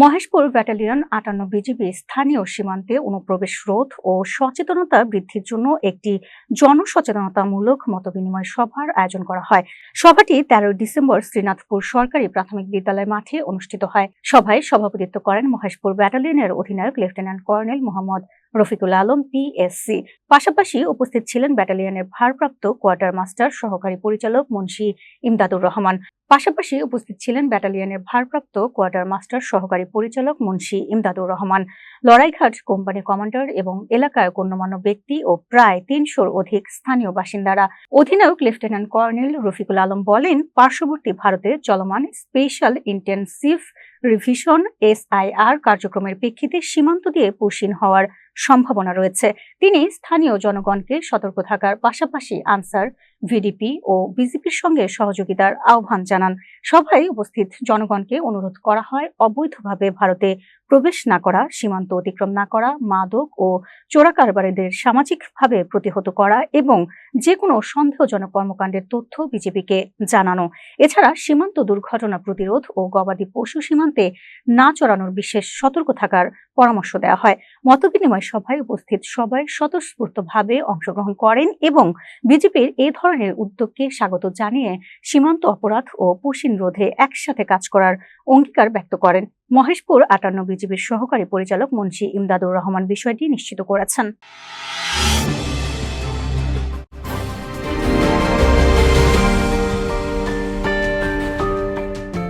Maheshpur battalion আটান্ন BGB স্থানীয় সীমান্তে অনুপ্রবেশ রোধ ও সচেতনতা বৃদ্ধির জন্য একটি জনসচেতনতামূলক মতবিনিময় সভার আয়োজন করা হয়। সভাটি তেরোই ডিসেম্বর শ্রীনাথপুর সরকারি প্রাথমিক বিদ্যালয় মাঠে অনুষ্ঠিত হয়। সভায় সভাপতিত্ব করেন মহেশপুর ব্যাটালিয়নের অধিনায়ক lieutenant colonel Mohammad Rafiqul Alam PSC পাশাপাশি উপস্থিত ছিলেন ব্যাটালিয়নের ভারপ্রাপ্ত কোয়ার্টার মাস্টার সহকারী পরিচালক মুন্সি ইমদাদুর রহমান। পাশাপাশি উপস্থিত ছিলেন ব্যাটালিয়নের ভারপ্রাপ্ত কোয়ার্টার মাস্টার সহকারী পরিচালক মুন্সি ইমদাদুর রহমান। লড়াইঘাট কোম্পানি কমান্ডার এবং এলাকার গণ্যমান্য ব্যক্তি ও প্রায় তিনশোর অধিক স্থানীয় বাসিন্দারা। অধিনায়ক লেফটেন্যান্ট কর্নেল রফিকুল আলম বলেন, পার্শ্ববর্তী ভারতে চলমান স্পেশাল ইন্টেনসিভ রিভিশন এসআইআর কার্যক্রমের প্রেক্ষিতে সীমান্ত দিয়ে পুশিন হওয়ার সম্ভাবনা রয়েছে। তিনি স্থানীয় জনগণকে সতর্ক থাকার পাশাপাশি আনসার, ভিডিপি ও বিজেপির সঙ্গে সহযোগিতার আহ্বান জানান। সভায় উপস্থিত জনগণকে অনুরোধ করা হয়, অবৈধভাবে ভারতে প্রবেশ না করা, সীমান্ত অতিক্রম না করা, মাদক ও চোরাকারবারীদের সামাজিকভাবে প্রতিহত করা এবং যে কোনো সন্দেহজনক কর্মকাণ্ডের তথ্য বিজেপিকে জানানো। এছাড়া সীমান্ত দুর্ঘটনা প্রতিরোধ ও গবাদি পশু সীমান্তে না চড়ানোর বিশেষ সতর্ক থাকার পরামর্শ দেওয়া হয়। মতবিনিময় সভায় উপস্থিত সবাই স্বতঃস্ফূর্তভাবে অংশগ্রহণ করেন এবং বিজেপির এ ধরনের উদ্যোগকে স্বাগত জানিয়ে সীমান্ত অপরাধ ও পুশিন রোধে একসাথে কাজ করার অঙ্গীকার ব্যক্ত করেন। মহেশপুর আটান্ন বিজেপির সহকারী পরিচালক মুন্সি ইমদাদুর রহমান বিষয়টি নিশ্চিত করেছেন।